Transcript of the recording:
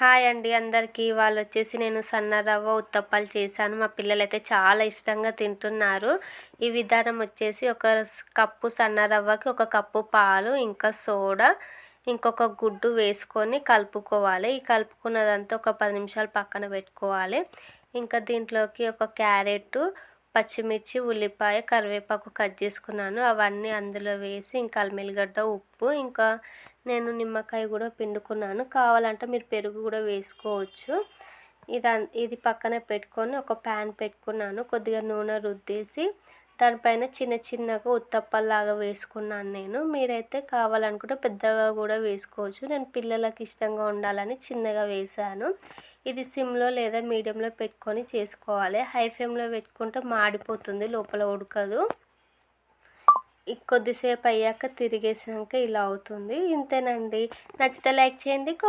Hi అండి అందరికీ. వాళ్ళు వచ్చేసి నేను సన్న రవ్వ ఉత్తప్పాలు చేశాను. మా పిల్లలు అయితే చాలా ఇష్టంగా తింటున్నారు. ఈ విధానం వచ్చేసి ఒక కప్పు సన్న రవ్వకి ఒక కప్పు పాలు ఇంకా సోడా ఇంకొక గుడ్డు వేసుకొని కలుపుకోవాలి. ఈ కలుపుకున్నదంతా ఒక పది నిమిషాలు పక్కన పెట్టుకోవాలి. ఇంకా దీంట్లోకి ఒక క్యారెట్ పచ్చిమిర్చి ఉల్లిపాయ కరివేపాకు కట్ చేసుకున్నాను. అవన్నీ అందులో వేసి ఇంకా అల్మెల్లిగడ్డ ఉప్పు ఇంకా నేను నిమ్మకాయ కూడా పిండుకున్నాను. కావాలంటే మీరు పెరుగు కూడా వేసుకోవచ్చు. ఇది ఇది పక్కన పెట్టుకొని ఒక ప్యాన్ పెట్టుకున్నాను. కొద్దిగా నూనె రుద్దేసి దానిపైన చిన్న చిన్నగా ఉత్తప్పల్లాగా వేసుకున్నాను నేను. మీరైతే కావాలనుకుంటే పెద్దగా కూడా వేసుకోవచ్చు. నేను పిల్లలకు ఇష్టంగా ఉండాలని చిన్నగా వేసాను ఇది సిమ్లో లేదా మీడియంలో పెట్టుకొని చేసుకోవాలి. హై ఫ్లేమ్లో పెట్టుకుంటే మాడిపోతుంది లోపల ఉడకదు. కొద్దిసేపు అయ్యాక తిరిగేసాక ఇలా అవుతుంది. ఇంతేనండి. నచ్చితే లైక్ చేయండి కామెంట్